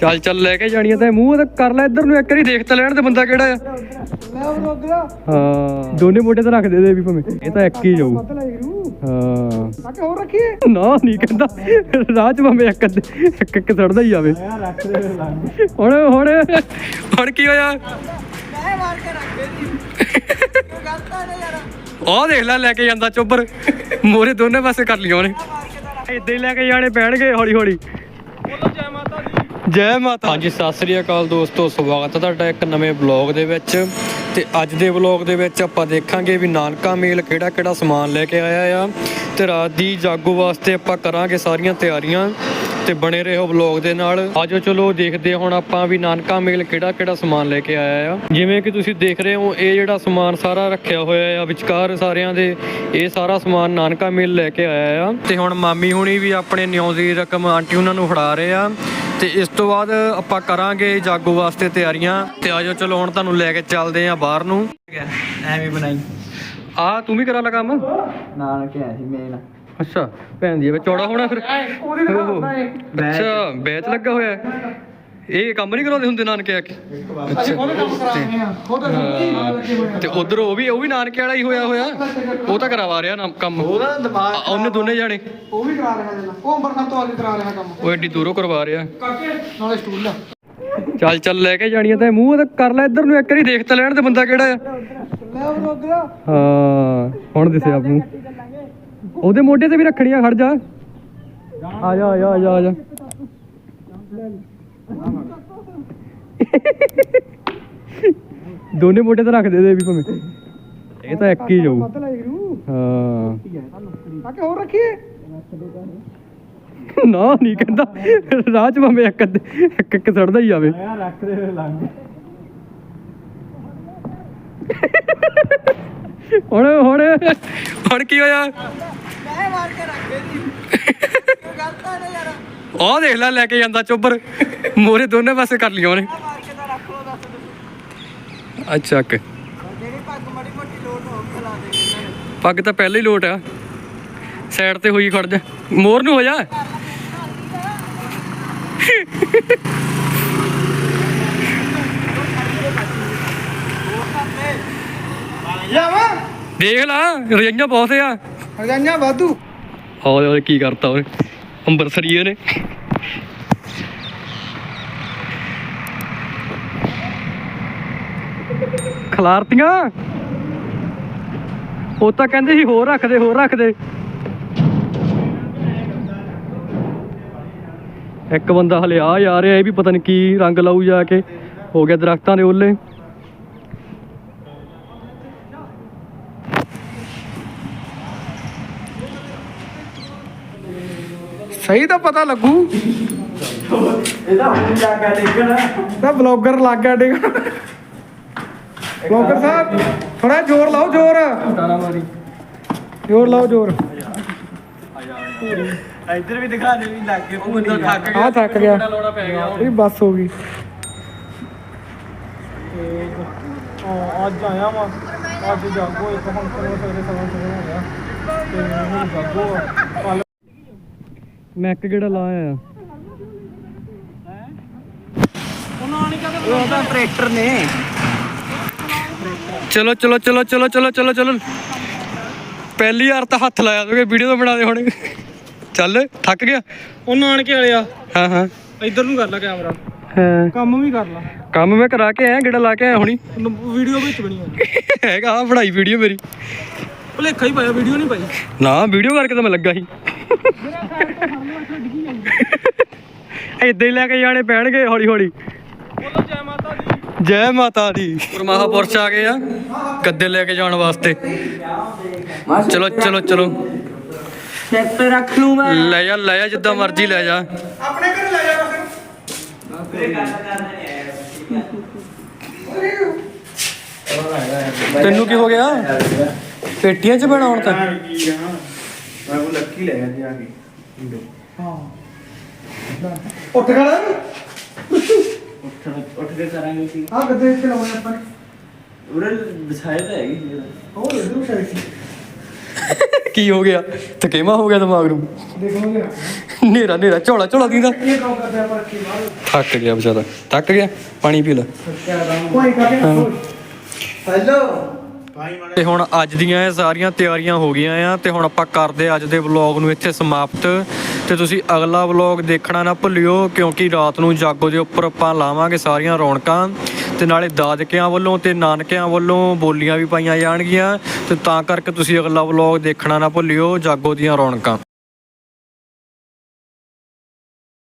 ਚੱਲ ਚੱਲ ਲੈ ਕੇ ਜਾਣੀਆਂ ਤਾਂ ਮੂੰਹ ਤਾਂ ਕਰ ਲੈ ਇੱਧਰ ਨੂੰ ਇੱਕ ਵਾਰੀ ਦੇਖ ਤਾਂ ਲੈਣ ਤੇ ਬੰਦਾ ਕਿਹੜਾ ਆ। ਹਾਂ। ਦੋਨੇ ਮੋਢੇ ਤੇ ਰੱਖ ਦੇ ਦੇ ਵੀ ਭਾਵੇਂ। ਇਹ ਤਾਂ ਇੱਕ ਹੀ ਜਾਊ। ਹਾਂ। ਹੋਰ ਰੱਖੀਏ। ਨਾ ਨਹੀਂ ਕਹਿੰਦਾ। ਰਾਹ ਚ ਭਾਵੇਂ ਇੱਕ ਇੱਕ ਇੱਕ ਸੜਦਾ ਹੀ ਜਾਵੇ। ਯਾਰ ਰੱਖ ਦੇ ਲੰਗ ਹੁਣ ਹੁਣ। ਹੁਣ ਕੀ ਹੋਇਆ? ਮੈਂ ਮਾਰ ਕੇ ਰੱਖ ਦੇ ਜੀ। ਗਲਤਾ ਨੇ ਯਾਰ। ਉਹ ਦੇਖ ਲੈ ਲੈ ਕੇ ਜਾਂਦਾ ਚੋਬਰ ਮੋਰੇ ਦੋਨੇ ਪਾਸੇ ਕਰ ਲਿਆ ਉਹਨੇ। ਇਦਾਂ ਹੀ ਲੈ ਕੇ ਜਾਣੇ ਪੈਣਗੇ ਹੌਲੀ ਹੌਲੀ ਦੀ ਜੈ ਮਾਤਾ। ਹਾਂਜੀ, ਸਤਿ ਸ੍ਰੀ ਅਕਾਲ ਦੋਸਤੋ, ਸਵਾਗਤ ਹੈ ਤੁਹਾਡਾ ਇੱਕ ਨਵੇਂ ਵਲੌਗ ਦੇ ਵਿੱਚ। ਤੇ ਅੱਜ ਦੇ ਵਲੌਗ ਦੇ ਵਿੱਚ ਆਪਾਂ ਦੇਖਾਂਗੇ ਵੀ ਨਾਨਕਾ ਮੇਲ ਕਿਹੜਾ ਕਿਹੜਾ ਸਮਾਨ ਲੈ ਕੇ ਆਇਆ ਆ। ਤੇ ਰਾਤ ਦੀ ਜਾਗੋ ਵਾਸਤੇ ਆਪਾਂ ਕਰਾਂਗੇ ਸਾਰੀਆਂ ਤਿਆਰੀਆਂ। ਤੇ ਬਣੇ ਰਹੋ ਵਲੌਗ ਦੇ ਨਾਲ। ਆਜੋ ਚਲੋ ਦੇਖਦੇ ਹੁਣ ਆਪਾਂ ਵੀ ਨਾਨਕਾ ਮੇਲ ਕਿਹੜਾ ਕਿਹੜਾ ਸਮਾਨ ਲੈ ਕੇ ਆਇਆ ਆ। ਜਿਵੇਂ ਕਿ ਤੁਸੀਂ ਦੇਖ ਰਹੇ ਹੋ ਇਹ ਜਿਹੜਾ ਸਮਾਨ ਸਾਰਾ ਰੱਖਿਆ ਹੋਇਆ ਆ ਵਿਚਕਾਰ ਸਾਰਿਆਂ ਦੇ ਇਹ ਸਾਰਾ ਸਮਾਨ ਨਾਨਕਾ ਮੇਲ ਲੈ ਕੇ ਆਇਆ ਆ। ਤੇ ਹੁਣ ਮਾਮੀ ਹੁਣੀ ਵੀ ਆਪਣੇ ਨਿਉ ਦੀ ਰਕਮ ਆਂਟੀ ਉਹਨਾਂ ਨੂੰ ਫੜਾ ਰਹੇ ਆ। ਤੇ ਇਸ ਤੋਂ ਬਾਅਦ ਆਪਾਂ ਕਰਾਂਗੇ ਜਾਗੋ ਵਾਸਤੇ ਤਿਆਰੀਆਂ। ਤੇ ਆਜੋ ਚਲੋ ਹੁਣ ਤੁਹਾਨੂੰ ਲੈ ਕੇ ਚੱਲਦੇ ਆਂ ਬਾਹਰ ਨੂੰ। ਐਵੇਂ ਬਣਾਈ। ਆ ਤੂੰ ਵੀ ਕਰਾ ਲਾ ਕੰਮ। ਨਾਲ ਕੇ ਆਇਆ ਸੀ ਮੇਨ ਅੱਛਾ ਭੈਣ ਦੀ ਵਿੱਚ ਚੌੜਾ ਹੋਣਾ ਫਿਰ। ਉਹਦੇ ਨਾਲ ਓਹੋ। ਕਰਦਾ ਏ ਅੱਛਾ ਬੈਚ ਲੱਗਾ ਹੋਇਆ ਹੈ। ਇਹ ਕੰਮ ਨਹੀਂ ਕਰਾਉਂਦੇ ਹੁੰਦੇ ਨਾਨਕੇ ਆ ਕੇ? ਅਸੀਂ ਖੁਦ ਕੰਮ ਕਰਾਉਂਦੇ ਆ ਖੁਦ ਨਾਲ ਲੱਗੇ ਹੋਏ ਆ ਤੇ ਉਧਰ ਉਹ ਵੀ ਉਹ ਵੀ ਨਾਨਕੇ ਵਾਲਾ ਹੀ ਹੋਇਆ ਹੋਇਆ? ਉਹ ਤਾਂ ਕਰਵਾ ਰਿਹਾ ਨਾ ਕੰਮ। ਉਹਦਾ ਦਿਮਾਗ ਆ, ਉਹਨੇ ਦੋਨੇ ਜਾਣੇ। ਉਹ ਵੀ ਕਰਾ ਰਿਹਾ ਜਨਾ ਉਹ ਅੰਬਰਸਰ ਤੋਂ ਆ ਕੇ ਕਰਾ ਰਿਹਾ ਕੰਮ। ਉਹ ਐਡੀ ਦੂਰੋਂ ਕਰਵਾ ਰਿਹਾ। ਕਰਕੇ ਨਾਲੇ ਸਟੂਲ ਲਾ। ਚੱਲ ਚੱਲ ਲੈ ਕੇ ਜਾਣੀਆਂ ਤਾਂ ਮੂੰਹ ਤਾਂ ਕਰ ਲੈ ਇੱਧਰ ਨੂੰ ਇੱਕ ਵਾਰੀ ਦੇਖ ਤਾਂ ਲੈਣ ਤੇ ਬੰਦਾ ਕਿਹੜਾ ਆ। ਲੈ ਬਰੋਗਰਾ ਹਾਂ ਹੁਣ ਦਿਸਿਆ ਆਪ ਨੂੰ। ਉਹਦੇ ਮੋਢੇ ਤੇ ਵੀ ਰੱਖਣੀ ਆ ਖੜ ਜਾ। ਆ ਜਾ ਆ ਜਾ ਆ ਜਾ ਆ ਜਾ। ਦੋਨੇ ਮੋਢੇ ਤੇ ਰੱਖ ਦੇ ਦੇ ਵੀ ਭਾਵੇਂ। ਇਹ ਤਾਂ ਇੱਕ ਹੀ ਜਾਊ। ਰੂ ਹਾਂ। ਆ ਕੇ ਹੋਰ ਰੱਖੀਏ। ਨਾ ਨਹੀਂ ਕਹਿੰਦਾ। ਰਾਹ ਚ ਭਾਵੇਂ ਇੱਕ ਇੱਕ ਇੱਕ ਸੜਦਾ ਹੀ ਜਾਵੇ ਯਾਰ ਰੱਖ ਦੇ ਲੰਗ ਹੁਣ ਹੁਣ ਹੁਣ ਕੀ ਹੋਇਆ? ਮਾਰ ਕੇ ਰੱਖ ਦੇ ਜੀ ਗਲਤਾ ਨੇ ਯਾਰ ਉਹ ਦੇਖ ਲੈ ਲੈ ਕੇ ਜਾਂਦਾ ਚੋਬਰ। ਮੋਰੇ ਦੋਨੇ ਪਾਸੇ ਕਰ ਲਿਆ ਉਹਨੇ। ਮਾਰ ਕੇ ਤਾਂ ਰੱਖ ਲੋ ਦੱਸ ਤੁਸੀਂ ਅੱਛਾ ਕਿ ਜਿਹੜੀ ਪੱਗ ਮੜੀ ਮੋਟੀ ਲੋਟ ਹੋ ਗਈ ਲਾ ਦੇ ਇਹਨਾਂ ਨੇ ਪੱਗ ਤਾਂ ਪਹਿਲਾਂ ਹੀ ਲੋਟ ਆ। ਸਾਈਡ ਤੇ ਹੋਈ ਖੜ ਜਾ। ਮੋਰ ਨੂੰ ਹੋ ਜਾ। ਜਾਵਾ ਦੇਖ ਲਾ ਰਜਾਈਆਂ ਬਹੁਤ ਆ। ਰਜਾਈਆਂ ਵਾਧੂ। ਔਰ ਔਰ ਕੀ ਕਰਤਾ ਉਹਨੇ ਅੰਬਰਸਰੀਏ ਨੇ। ਖਲਾਰਤੀਆਂ? ਉਹ ਤਾਂ ਕਹਿੰਦੇ ਸੀ, ਹੋਰ ਰੱਖਦੇ ਹੋਰ ਰੱਖਦੇ ਇੱਕ ਬੰਦਾ ਹਲੇ ਆ ਜਾ ਰਿਹਾ, ਇਹ ਵੀ ਪਤਾ ਨਹੀਂ ਕੀ ਰੰਗ ਲਾਊ ਜਾ ਕੇ। ਹੋ ਗਿਆ ਦਰਖਤਾਂ ਦੇ ਓਲੇ ਸਹੀ ਤਾਂ ਪਤਾ ਲੱਗੂ। ਇਹਦਾ ਹੁਣ ਜਾ ਕੇ ਦੇਖਣਾ ਤਾਂ ਬਲੌਗਰ ਲੱਗ ਗਿਆ ਡਿੱਗਣ। ਬਲੌਗਰ ਸਾਹਿਬ ਥੋੜਾ ਜ਼ੋਰ ਲਾਓ ਜ਼ੋਰ। ਮਾਰੀ ਜ਼ੋਰ ਲਾਓ ਜ਼ੋਰ। ਇੱਧਰ ਵੀ ਦਿਖਾ ਦੇ ਵੀ ਲੱਗ ਉਹ ਬੰਦਾ ਥੱਕ ਆ ਥੱਕ ਗਿਆ। ਲਾਉਣਾ ਪੈ ਗਿਆ। ਇਹ ਬੱਸ ਹੋ ਗਈ। ਅੱਜ ਆਇਆ ਵਾ। ਅੱਜ ਜਾਗੋ ਇੱਕ ਹੁਣ। ਸਵੇਰੇ ਸਵਾ ਸਵੇਰੇ ਹੋ ਗਿਆ। ਤੇ ਹੁਣ ਜਾਗੋ ਕੱਲ ਮੈਕ ਕਿਹੜਾ ਲਾਇਆ ਆ। ਉਹ ਤਾਂ ਟਰੈਕਟਰ ਨੇ। ਚਲੋ ਚਲੋ ਚਲੋ ਚਲੋ ਚਲੋ ਚਲੋ ਚਲੋ। ਪਹਿਲੀ ਵਾਰ ਤਾਂ ਹੱਥ ਲਾਇਆ ਤੂੰ ਵੀਡੀਓ ਤਾਂ ਬਣਾ ਦੇ ਹੁਣ। ਚੱਲ ਥੱਕ ਗਿਆ। ਉਹ ਨਾਨਕੇ ਵਾਲਿਆ। ਹਾਂ ਹਾਂ। ਇੱਧਰ ਨੂੰ ਕਰ ਲੈ ਕੈਮਰਾ। ਹਾਂ। ਕੰਮ ਵੀ ਕਰ ਲਾ। ਕੰਮ ਮੈਂ ਕਰਾ ਕੇ ਆਇਆ ਗੇੜਾ ਲਾ ਕੇ ਆਇਆ ਹੁਣੀ। ਵੀਡੀਓ ਵਿੱਚ ਬਣੀ ਆ। ਹੈਗਾ ਆ ਬਣਾਈ ਵੀਡੀਓ ਮੇਰੀ। ਭੁਲੇਖਾ ਹੀ ਪਾਇਆ ਵੀਡੀਓ ਨਹੀਂ ਪਾਈ। ਨਾ ਵੀਡੀਓ ਕਰਕੇ ਤਾਂ ਮੈਂ ਲੱਗਾ ਸੀ। ਏਦਾਂ ਹੀ ਲੈ ਕੇ ਜਾਣੇ ਪੈਣਗੇ ਹੌਲੀ ਹੌਲੀ। ਬੋਲੋ ਜੈ ਮਾਤਾ ਦੀ। ਜੈ ਮਾਤਾ ਦੀ ਮਹਾਪੁਰਸ਼ ਆ ਗਏ ਆ, ਗੱਦੇ ਲੈ ਕੇ ਜਾਣ ਵਾਸਤੇ। ਚਲੋ ਚਲੋ ਚਲੋ। ਸਿਰ ਤੇ ਰੱਖ ਲੂ ਮੈਂ ਲੈ ਜਾ ਲੈ ਜਾ, ਜਿੱਦਾਂ ਮਰਜ਼ੀ ਲੈ ਜਾ। ਆਪਣੇ ਘਰ ਲੈ ਜਾ ਬਸ ਤੈਨੂੰ ਕੀ ਹੋ ਗਿਆ? ਪੇਟੀਆਂ 'ਚ ਬਣਾਉਣ ਤਾਂ? ਮੈਂ ਉਹ ਲੱਕੀ ਲੈ ਗਿਆ ਜਾ ਕੇ ਉੱਠ ਖੜਾ। ਉੱਠ ਉੱਠ ਕੇ ਕਰਾਂਗੇ ਕੀ ਆ ਗੱਦੇ ਇੱਥੇ ਲਾਉਣੇ ਆਪਾਂ। ਉਰੇ ਵਿਛਾਏ ਤਾਂ ਹੈਗੀ ਹੋਰ ਇਧਰ ਉਠਾਈ ਸੀ। ਕੀ ਹੋ ਗਿਆ? ਥਕੇਵਾ ਹੋ ਗਿਆ ਦਿਮਾਗ ਨੂੰ। ਦੇਖੋਗੇ ਨੇਰਾ ਨੇਰਾ ਝੋਲਾ ਝੋਲਾ ਦੀਦਾ ਇਹ ਕੰਮ ਕਰਦੇ ਆ ਪਰ ਕੀ ਬਾਹਰ। ਥੱਕ ਗਿਆ ਵਿਚਾਰਾ। ਥੱਕ ਗਿਆ? ਪਾਣੀ ਪੀ ਲੈ। ਕੋਈ ਹੈਲੋ। ਤੇ ਹੁਣ ਅੱਜ ਦੀਆਂ ਇਹ ਸਾਰੀਆਂ ਤਿਆਰੀਆਂ ਹੋ ਗਈਆਂ ਆ ਤੇ ਹੁਣ ਆਪਾਂ ਕਰਦੇ ਅੱਜ ਦੇ ਵਲੌਗ ਨੂੰ ਇੱਥੇ ਸਮਾਪਤ। ਤੇ ਤੁਸੀਂ ਅਗਲਾ ਵਲੌਗ ਦੇਖਣਾ ਨਾ ਭੁੱਲਿਓ ਕਿਉਂਕਿ ਰਾਤ ਨੂੰ ਜਾਗੋ ਦੇ ਉੱਪਰ ਆਪਾਂ ਲਾਵਾਂਗੇ ਸਾਰੀਆਂ ਰੌਣਕਾਂ। ਤੇ ਨਾਲੇ ਦਾਦਕਿਆਂ ਵੱਲੋਂ ਤੇ ਨਾਨਕਿਆਂ ਵੱਲੋਂ ਬੋਲੀਆਂ ਵੀ ਪਾਈਆਂ ਜਾਣਗੀਆਂ। ਤੇ ਤਾਂ ਕਰਕੇ ਤੁਸੀਂ ਅਗਲਾ ਵਲੌਗ ਦੇਖਣਾ ਨਾ ਭੁੱਲਿਓ ਜਾਗੋ ਦੀਆਂ ਰੌਣਕਾਂ।